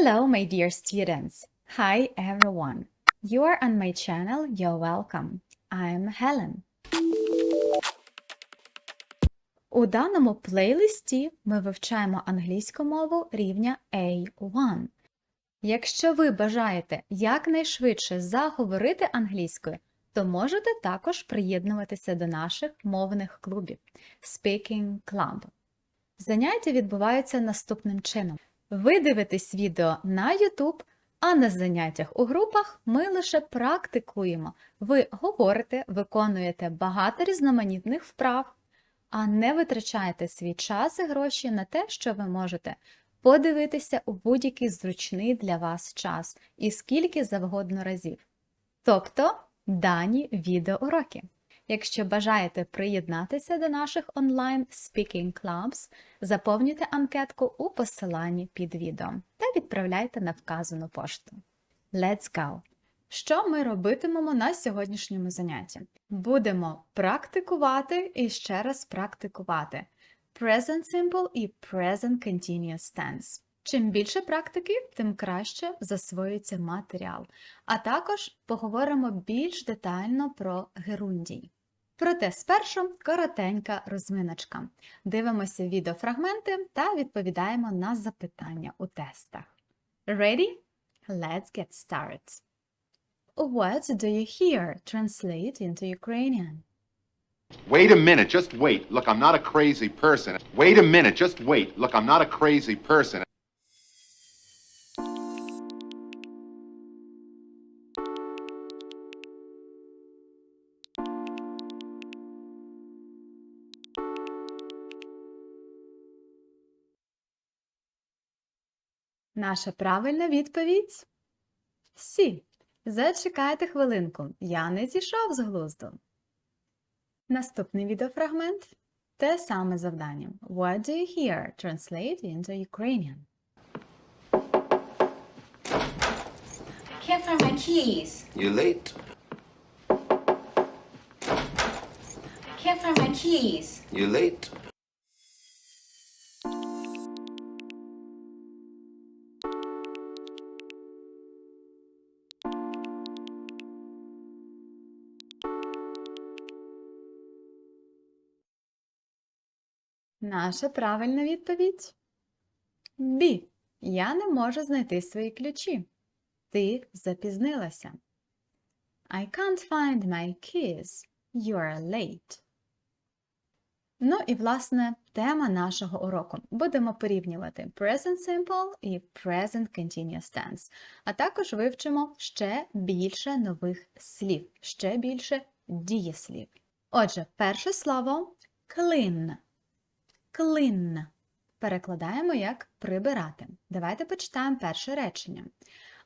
Hello, my dear students. Hi, everyone. You are on my channel. You're welcome. I'm Helen. У даному плейлисті ми вивчаємо англійську мову рівня A1. Якщо ви бажаєте якнайшвидше заговорити англійською, то можете також приєднуватися до наших мовних клубів Speaking Club. Заняття відбуваються наступним чином. Ви дивитесь відео на YouTube, а на заняттях у групах ми лише практикуємо. Ви говорите, виконуєте багато різноманітних вправ, а не витрачаєте свій час і гроші на те, що ви можете подивитися у будь-який зручний для вас час і скільки завгодно разів. Тобто дані відеоуроки. Якщо бажаєте приєднатися до наших онлайн Speaking Clubs, заповнюйте анкетку у посиланні під відео та відправляйте на вказану пошту. Let's go! Що ми робитимемо на сьогоднішньому занятті? Будемо практикувати і ще раз практикувати Present Simple і Present Continuous Tense. Чим більше практики, тим краще засвоюється матеріал. А також поговоримо більш детально про герундій. Проте спершу коротенька розминочка. Дивимося відеофрагменти та відповідаємо на запитання у тестах. Ready? Let's get started. What do you hear? Translate into Ukrainian. Wait a minute, just wait. Look, I'm not a crazy person. Wait a minute, just wait. Look, I'm not a crazy person. Наша правильна відповідь Сі. Зачекайте хвилинку. Я не зійшов з глузду. Наступний відеофрагмент те саме завдання. What do you hear? Translate into Ukrainian. I Can't find my keys. You late? Can't find my keys. You late? Наша правильна відповідь Бі. Я не можу знайти свої ключі. Ти запізнилася. I can't find my keys. You're late. Ну і, власне, тема нашого уроку. Будемо порівнювати Present Simple і Present Continuous Tense. А також вивчимо ще більше нових слів, ще більше дієслів. Отже, перше слово clean. Clean. Перекладаємо як прибирати. Давайте почитаємо перше речення.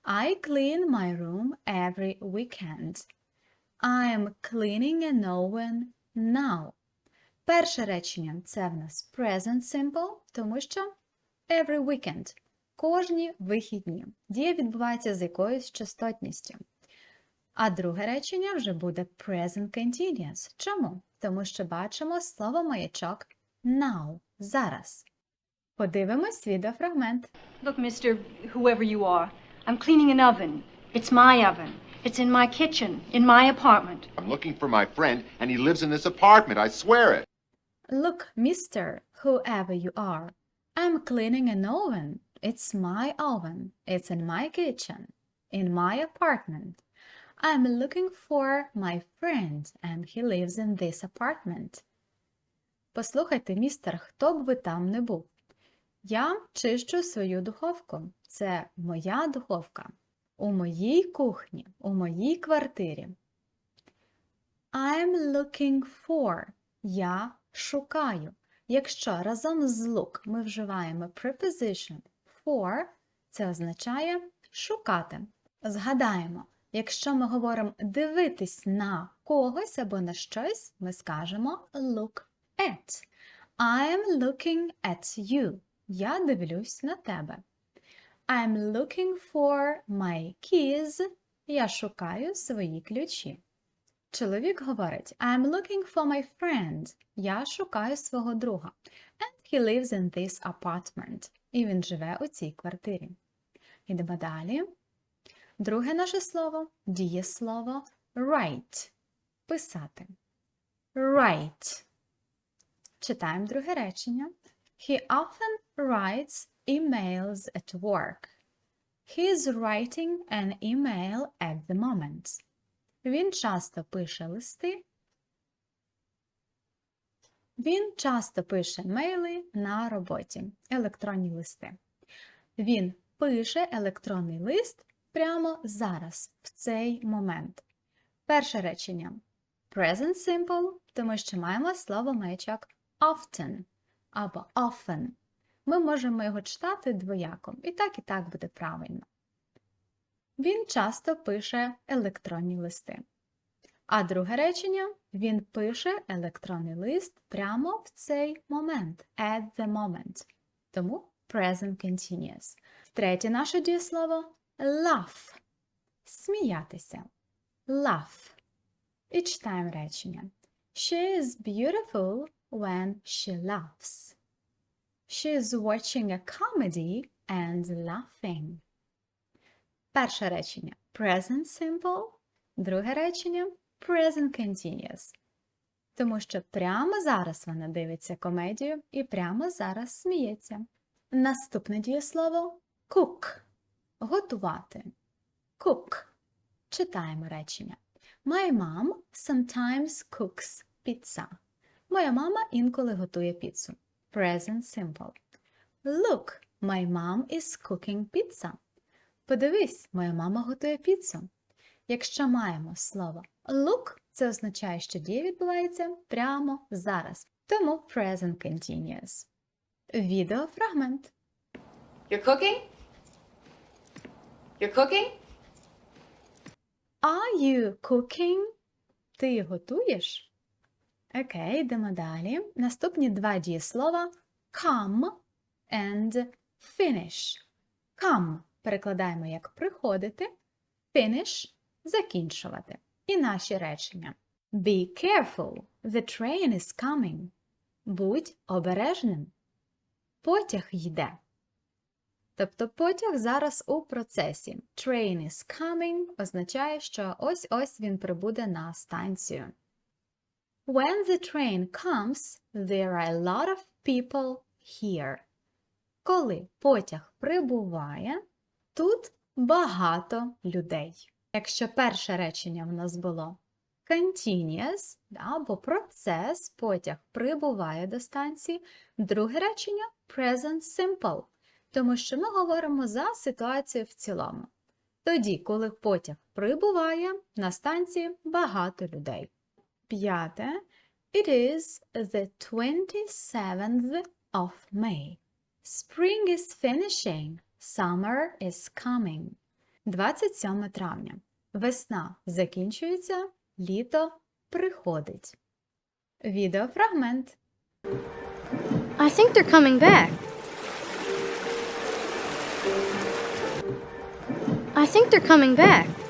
I clean my room every weekend. I'm cleaning an oven now. Перше речення це в нас present simple, тому що every weekend. Кожні вихідні. Дія відбувається з якоюсь частотністю. А друге речення вже буде present continuous. Чому? Тому що бачимо слово маячок now, зараз. Подивимось відеофрагмент. Look, mister, whoever you are, I'm cleaning an oven. It's my oven. It's in my kitchen, in my apartment. I'm looking for my friend, and he lives in this apartment, I swear it. Look, mister, whoever you are, I'm cleaning an oven. It's my oven. It's in my kitchen, in my apartment. I'm looking for my friend, and he lives in this apartment. Послухайте, містер, хто б ви там не був. Я чищу свою духовку. Це моя духовка. У моїй кухні, у моїй квартирі. I'm looking for. Я шукаю. Якщо разом з look ми вживаємо preposition for, це означає шукати. Згадаємо, якщо ми говоримо дивитись на когось або на щось, ми скажемо look at. I'm looking at you. Я дивлюсь на тебе. I'm looking for my keys. Я шукаю свої ключі. Чоловік говорить I'm looking for my friend. Я шукаю свого друга. And he lives in this apartment. І він живе у цій квартирі. Ідемо далі. Друге наше слово дієслово write. Писати. Write. Читаємо друге речення. He often writes emails at work. He is writing an email at the moment. Він часто пише листи. Він часто пише мейли на роботі, електронні листи. Він пише електронний лист прямо зараз, в цей момент. Перше речення present simple, тому що маємо слово маячок often або often. Ми можемо його читати двояко, і так, і так буде правильно. Він часто пише електронні листи. А друге речення він пише електронний лист прямо в цей момент, at the moment. Тому present continuous. Третє наше дієслово laugh. Сміятися. Laugh. І читаємо речення. She is beautiful when she laughs. She is watching a comedy and laughing. Перше речення present simple, друге речення present continuous. Тому що прямо зараз вона дивиться комедію і прямо зараз сміється. Наступне дієслово cook. Готувати. Cook. Читаємо речення. My mom sometimes cooks pizza. Моя мама інколи готує піцу. Present simple. Look, my mom is cooking pizza. Подивись, моя мама готує піцу. Якщо маємо слово look, це означає, що дія відбувається прямо зараз. Тому present continuous. Відеофрагмент. You're cooking? You're cooking? Are you cooking? Ти готуєш? Окей, йдемо далі. Наступні два дієслова come and finish. Come перекладаємо як приходити, finish закінчувати. І наші речення. Be careful, the train is coming. Будь обережним. Потяг йде. Тобто потяг зараз у процесі. Train is coming означає, що ось-ось він прибуде на станцію. When the train comes, there are a lot of people here. Коли потяг прибуває, тут багато людей. Якщо перше речення в нас було continuous, або процес, потяг прибуває до станції, друге речення present simple, тому що ми говоримо за ситуацію в цілому. Тоді, коли потяг прибуває, на станції багато людей. П'яте. It is the 27th of May. Spring is finishing. Summer is coming. 27 травня. Весна закінчується, літо приходить. Відеофрагмент. I think they're coming back. I think they're coming back.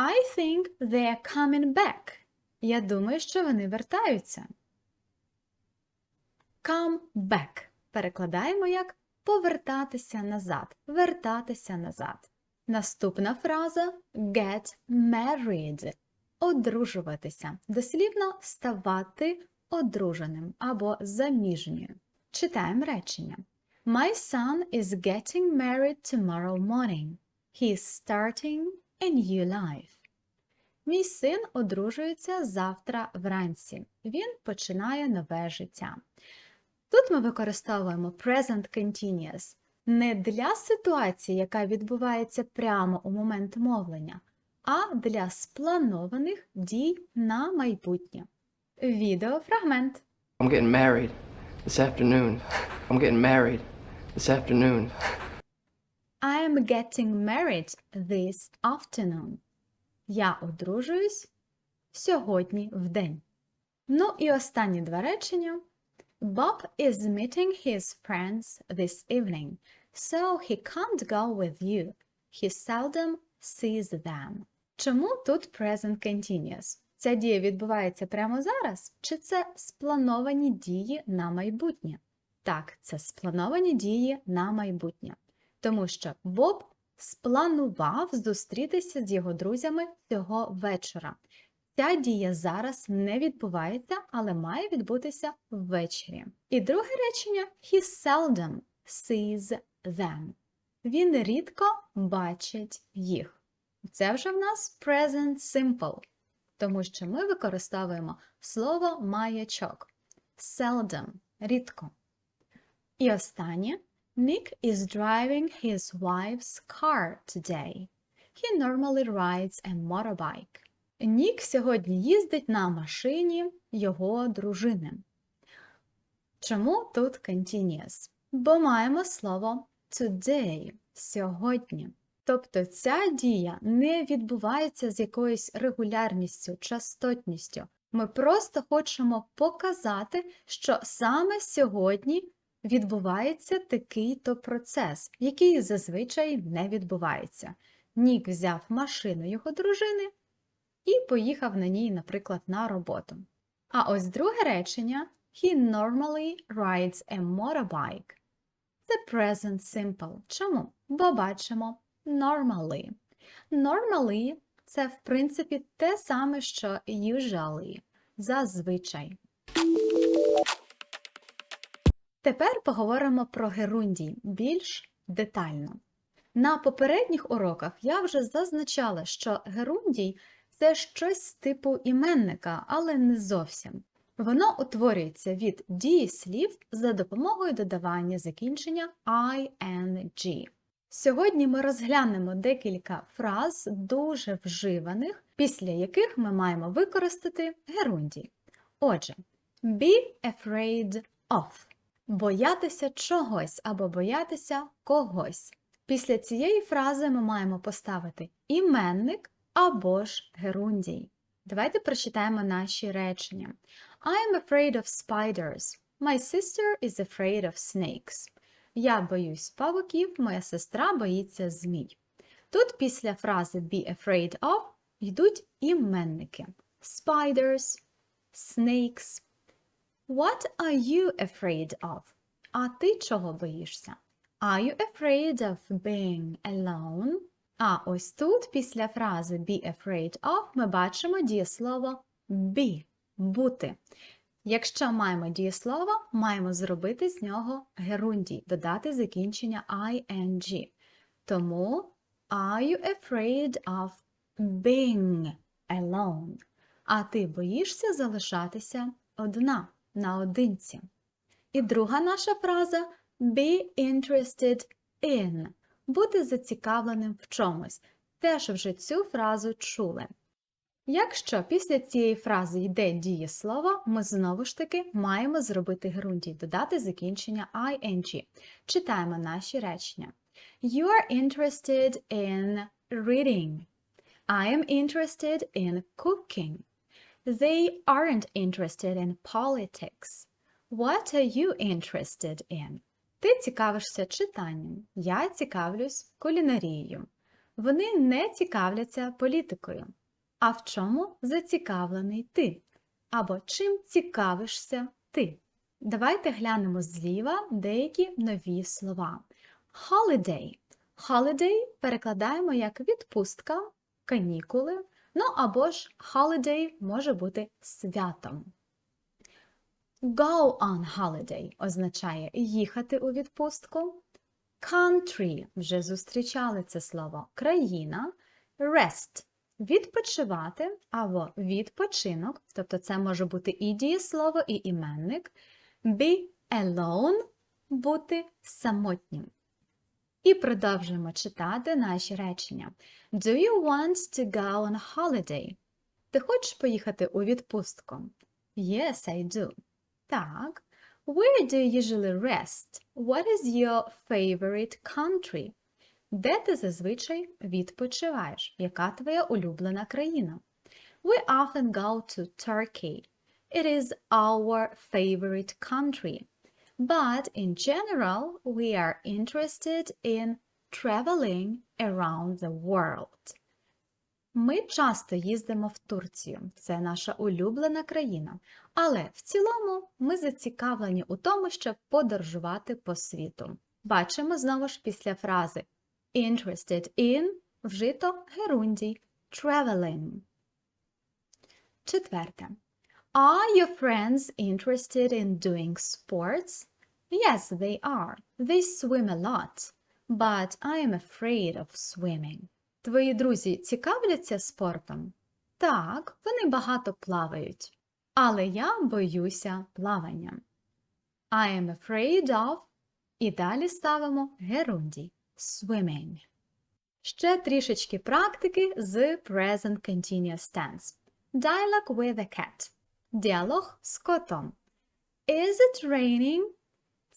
I think they're coming back. Я думаю, що вони вертаються. Come back. Перекладаємо як повертатися назад, вертатися назад. Наступна фраза get married. Одружуватися. Дослівно ставати одруженим або заміжньою. Читаємо речення. My son is getting married tomorrow morning. He is starting a new life. Мій син одружується завтра вранці. Він починає нове життя. Тут ми використовуємо present continuous не для ситуації, яка відбувається прямо у момент мовлення, а для спланованих дій на майбутнє. Відеофрагмент. I'm getting married this afternoon. I'm getting married this afternoon. I am getting married this afternoon. Я одружуюсь сьогодні в день. Ну і останні два речення. Bob is meeting his friends this evening, so he can't go with you. He seldom sees them. Чому тут present continuous? Ця дія відбувається прямо зараз, чи це сплановані дії на майбутнє? Так, це сплановані дії на майбутнє, тому що Боб спланував зустрітися з його друзями цього вечора. Ця дія зараз не відбувається, але має відбутися ввечері. І друге речення he seldom sees them. Він рідко бачить їх. Це вже в нас present simple, тому що ми використовуємо слово маячок. Seldom – рідко. І останнє Nick is driving his wife's car today. He normally rides a motorbike. Нік сьогодні їздить на машині його дружини. Чому тут continuous? Бо маємо слово today сьогодні. Тобто ця дія не відбувається з якоюсь регулярністю, частотністю. Ми просто хочемо показати, що саме сьогодні відбувається такий-то процес, який зазвичай не відбувається. Нік взяв машину його дружини і поїхав на ній, наприклад, на роботу. А ось друге речення He normally rides a motorbike. Це present simple. Чому? Бо бачимо normally. Normally – це, в принципі, те саме, що usually – зазвичай. Тепер поговоримо про герундій більш детально. На попередніх уроках я вже зазначала, що герундій це щось типу іменника, але не зовсім. Воно утворюється від дієслів за допомогою додавання закінчення ing. Сьогодні ми розглянемо декілька фраз, дуже вживаних, після яких ми маємо використати герундій. Отже, be afraid of боятися чогось або боятися когось. Після цієї фрази ми маємо поставити іменник або ж герундій. Давайте прочитаємо наші речення. I am afraid of spiders. My sister is afraid of snakes. Я боюсь павуків, моя сестра боїться змій. Тут після фрази be afraid of йдуть іменники. Spiders, snakes. What are you afraid of? А ти чого боїшся? Are you afraid of being alone? А ось тут після фрази be afraid of ми бачимо дієслово be бути. Якщо маємо дієслово, маємо зробити з нього герундій, додати закінчення ing. Тому are you afraid of being alone? А ти боїшся залишатися одна наодинці. І друга наша фраза be interested in бути зацікавленим в чомусь. Теж вже цю фразу чули. Якщо після цієї фрази йде дієслово, ми знову ж таки маємо зробити ґрунтій, додати закінчення ing. Читаємо наші речення. You are interested in reading. I am interested in cooking. They aren't interested in politics. What are you interested in? Ти цікавишся читанням, я цікавлюсь кулінарією. Вони не цікавляться політикою. А в чому зацікавлений ти? Або чим цікавишся ти? Давайте глянемо зліва деякі нові слова. Holiday. Holiday перекладаємо як відпустка, канікули, ну або ж holiday може бути святом. Go on holiday означає їхати у відпустку. Country вже зустрічали це слово країна. Rest відпочивати або відпочинок, тобто це може бути і дієслово, і іменник. Be alone бути самотнім. І продовжуємо читати наші речення. Do you want to go on holiday? Ти хочеш поїхати у відпустку? Yes, I do. Так. Where do you usually rest? What is your favorite country? Де ти зазвичай відпочиваєш? Яка твоя улюблена країна? We often go to Turkey. It is our favorite country. But in general, we are interested in traveling around the world. Ми часто їздимо в Турцію, це наша улюблена країна. Але в цілому ми зацікавлені у тому, щоб подорожувати по світу. Бачимо знову ж після фрази interested in вжито герундій traveling. Четверте. Are your friends interested in doing sports? Yes, they are. They swim a lot. But I am afraid of swimming. Твої друзі цікавляться спортом? Так, вони багато плавають. Але я боюся плавання. I am afraid of. І далі ставимо герундій swimming. Ще трішечки практики з present continuous tense. Dialogue with a cat. Діалог з котом. Is it raining?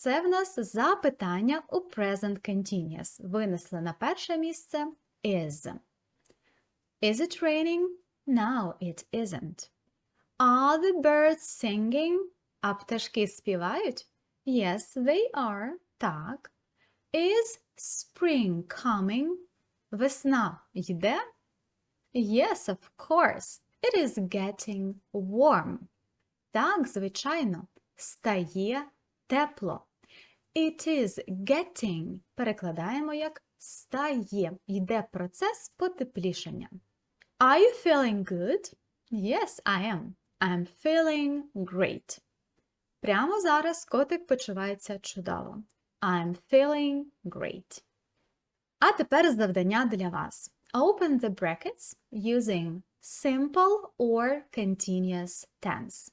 Це в нас запитання у present continuous. Винесли на перше місце is. Is it raining? No, it isn't. Are the birds singing? А пташки співають? Yes, they are. Так. Is spring coming? Весна йде? Yes, of course. It is getting warm. Так, звичайно, стає тепло. It is getting перекладаємо як стає. Йде процес потеплішення. Are you feeling good? Yes, I am. I'm feeling great. Прямо зараз котик почувається чудово. I'm feeling great. А тепер завдання для вас. Open the brackets using simple or continuous tense.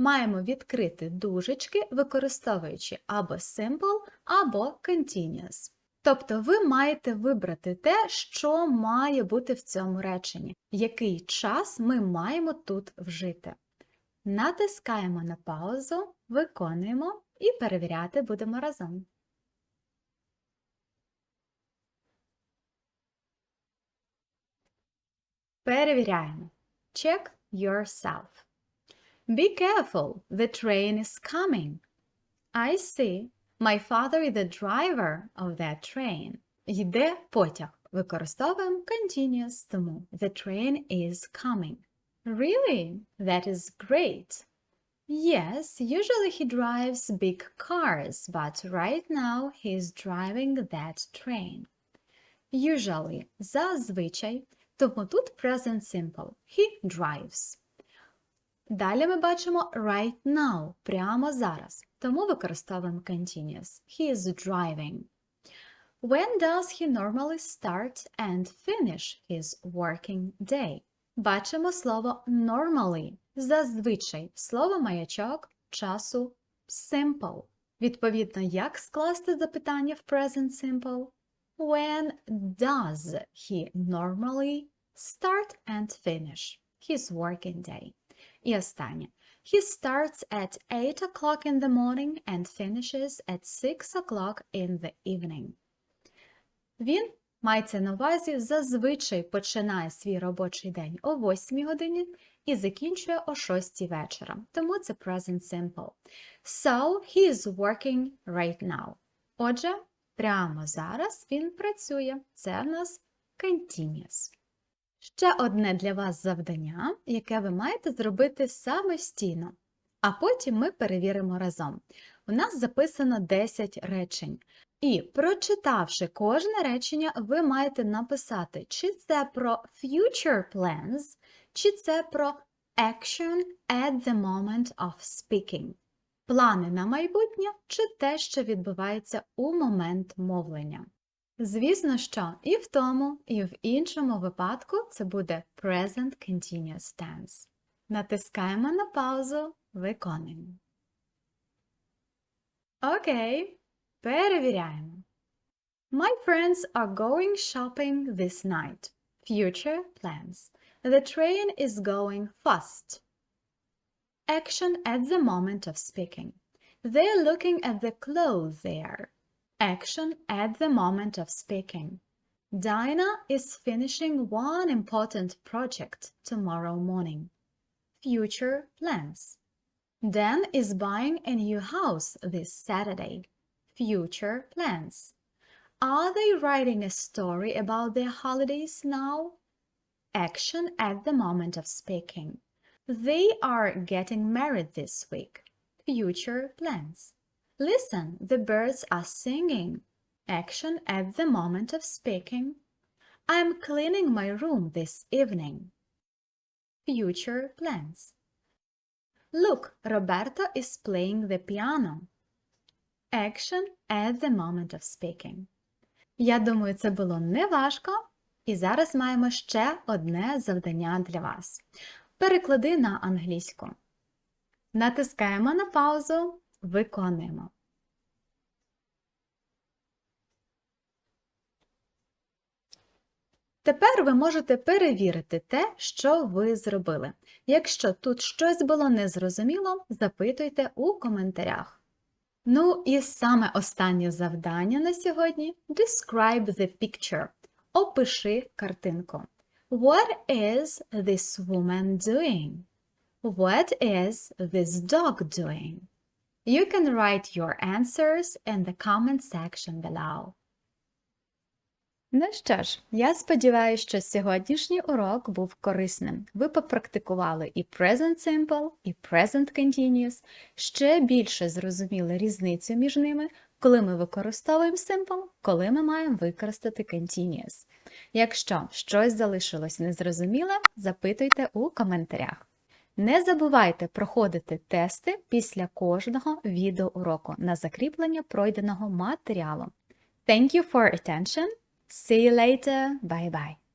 Маємо відкрити дужечки, використовуючи або simple, або continuous. Тобто ви маєте вибрати те, що має бути в цьому реченні, який час ми маємо тут вжити. Натискаємо на паузу, виконуємо і перевіряти будемо разом. Перевіряємо. Check yourself. Be careful, the train is coming. I see. My father is the driver of that train. Йде потяг. Використовуємо continuous, тому the train is coming. Really? That is great. Yes, usually he drives big cars, but right now he's driving that train. Usually, зазвичай, тому тут present simple. He drives. Далі ми бачимо right now, прямо зараз. Тому використовуємо continuous. He is driving. When does he normally start and finish his working day? Бачимо слово normally, зазвичай, слово маячок часу simple. Відповідно, як скласти запитання в present simple? When does he normally start and finish his working day? І останнє. He starts at 8 o'clock in the morning and finishes at 6 o'clock in the evening. Він, мається на увазі, зазвичай починає свій робочий день о 8 годині і закінчує о 6 вечора. Тому це present simple. So, he is working right now. Отже, прямо зараз він працює. Це в нас continuous. Ще одне для вас завдання, яке ви маєте зробити самостійно. А потім ми перевіримо разом. У нас записано 10 речень. І, прочитавши кожне речення, ви маєте написати, чи це про future plans, чи це про action at the moment of speaking. Плани на майбутнє, чи те, що відбувається у момент мовлення. Звісно, що і в тому, і в іншому випадку це буде present continuous tense. Натискаємо на паузу, виконуємо. Окей, перевіряємо. My friends are going shopping this night. Future plans. The train is going fast. Action at the moment of speaking. They're looking at the clothes there. Action at the moment of speaking. Dinah is finishing one important project tomorrow morning. Future plans. Dan is buying a new house this Saturday. Future plans. Are they writing a story about their holidays now? action at the moment of speaking. They are getting married this week. Future plans. Listen, the birds are singing. Action at the moment of speaking. I'm cleaning my room this evening. Future plans. Look, Roberto is playing the piano. Action at the moment of speaking. Я думаю, це було неважко. І зараз маємо ще одне завдання для вас. Переклади на англійську. Натискаємо на паузу, виконуємо. Тепер ви можете перевірити те, що ви зробили. Якщо тут щось було незрозуміло, запитуйте у коментарях. Ну і саме останнє завдання на сьогодні Describe the picture. Опиши картинку. What is this woman doing? What is this dog doing? You can write your answers in the comment section below. Ну що ж, я сподіваюся, що сьогоднішній урок був корисним. Ви попрактикували і Present Simple, і Present Continuous, ще більше зрозуміли різницю між ними, коли ми використовуємо Simple, коли ми маємо використати Continuous. Якщо щось залишилось незрозуміле, запитуйте у коментарях. Не забувайте проходити тести після кожного відеоуроку на закріплення пройденого матеріалу. Thank you for attention. See you later. Bye bye.